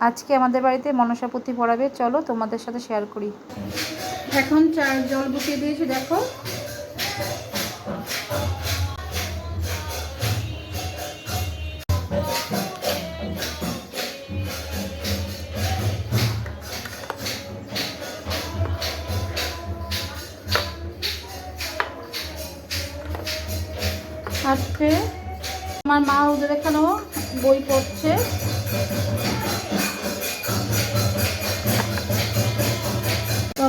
আজকে আমাদের বাড়িতে মনসা পুঁথি পড়াবে। চলো তোমাদের সাথে শেয়ার করি। এখন চার জল বসিয়ে দিয়েছি, দেখো। আজকে আমার মা ওদের এখানেও বই পড়ছে।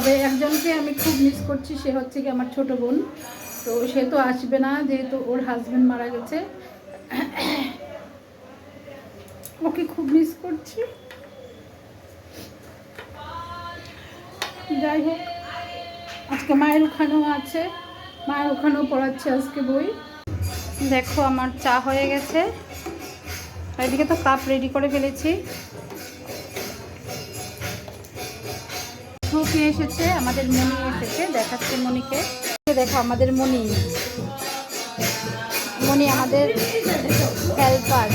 তবে একজনকে আমি খুব মিস করছি, সে হচ্ছে কি আমার ছোট বোন। তো সে তো আসবে না, যেহেতু ওর হাজবেন্ড মারা গেছে। ওকে খুব মিস করছি। যাই হোক, আজকে মায়ের ওখানেও আছে। মায়ের ওখানেও পড়াচ্ছে আজকে বই। দেখো আমার চা হয়ে গেছে। এদিকে তো কাপ রেডি করে ফেলেছি। কে এসেছে আমাদের মনি এসেছে দেখাচ্ছে মনিকে দেখো আমাদের মনি মনি আমাদের হেল্পার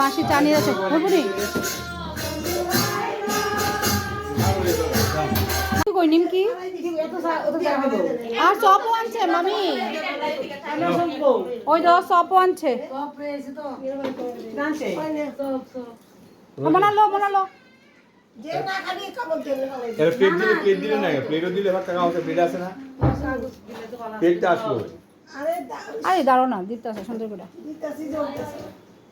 মাসি চা নিয়ে যাচ্ছে। কই নিমকি? আর চপও আনছে মামি। ওই তো চপও আনছে। বানালো বানালো এবার প্লেট দিলে প্লেট দিলে না প্লেটও দিলে এবার টাকা হচ্ছে প্লেট আছে না? প্লেটটা আসলো। আরে দাঁড়ো না দিতে আছে সুন্দর করে।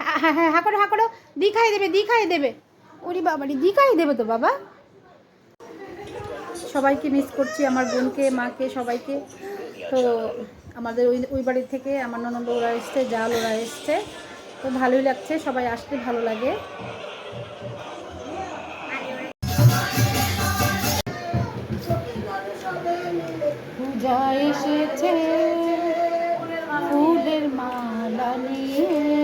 হ্যাঁ হ্যাঁ হা করো হা করো। দি খাই দেবে দি খাই দেবে। ওরি বাবারি দি খাই দেবে তো বাবা। সবাইকে মিস করছি, আমার বোনকে, মাকে, সবাইকে। তো আমাদের ওই ওই বাড়ি থেকে আমার ননদ ওরা এসছে, জাল ওরা এসছে। তো ভালোই লাগছে, সবাই আসতে ভালো লাগে। পূজা এসেছে, ফুলের মালা নিয়ে।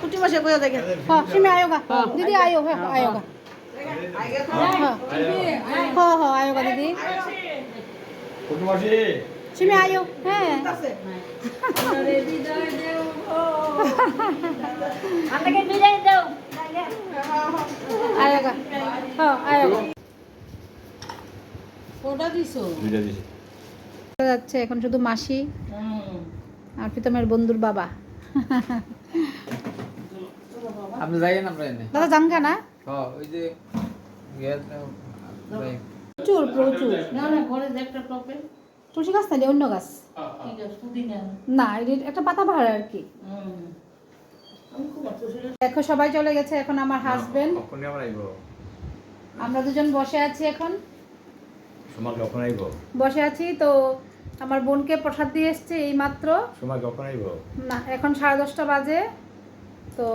कुटी बसे कोई देखे हाँ सिमे आयोगा दीदी आयो है आयोगा हाँ हाँ हाँ आयोगा दीदी কোন মাসি सिमे आयो হ্যাঁ आयोगा हाँ आयोगा দুইটা দিছি যাচ্ছে এখন শুধু মাসি আর প্রীতমের বন্ধুর বাবা আপনি যাইয়েন আমরা এনে। দাদা না হ্যাঁ ওই যে প্রচুর প্রচুর। তুলসী গাছ না অন্য গাছ? না একটা পাতা বাহার আর কি। দেখো সবাই চলে গেছে এখন আমার হাজবেন্ড কখন আমরা দুজন বসে আছি এখন। সময় কখন আইব? বসে আছি তো আমার বোনকে প্রসাদ দিয়ে এসছে এই মাত্র সময় কখন না এখন সাড়ে দশটা বাজে। তো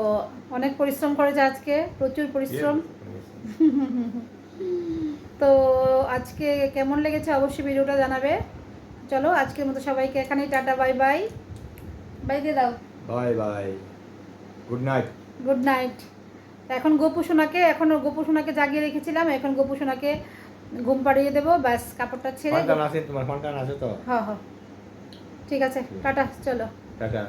অনেক পরিশ্রম করেছে আজকে প্রচুর পরিশ্রম। তো আজকে কেমন লেগেছে অবশ্যই ভিডিওটা জানাবে। চলো আজকের মতো সবাইকে এখানেই টাটা বাই বাই। বাই দিয়ে দাও। Bye bye. Good night good night এখন গোপু সোনাকে এখন গোপু সোনাকে জাগিয়ে রেখেছিলাম এখন গোপু সোনাকে ঘুম পাড়িয়ে দেবো ব্যাস কাপড়টা ছেড়ে তোমার ফোনটা আছে তো। হ্যাঁ হ্যাঁ ঠিক আছে টাটা চলো। টাটা।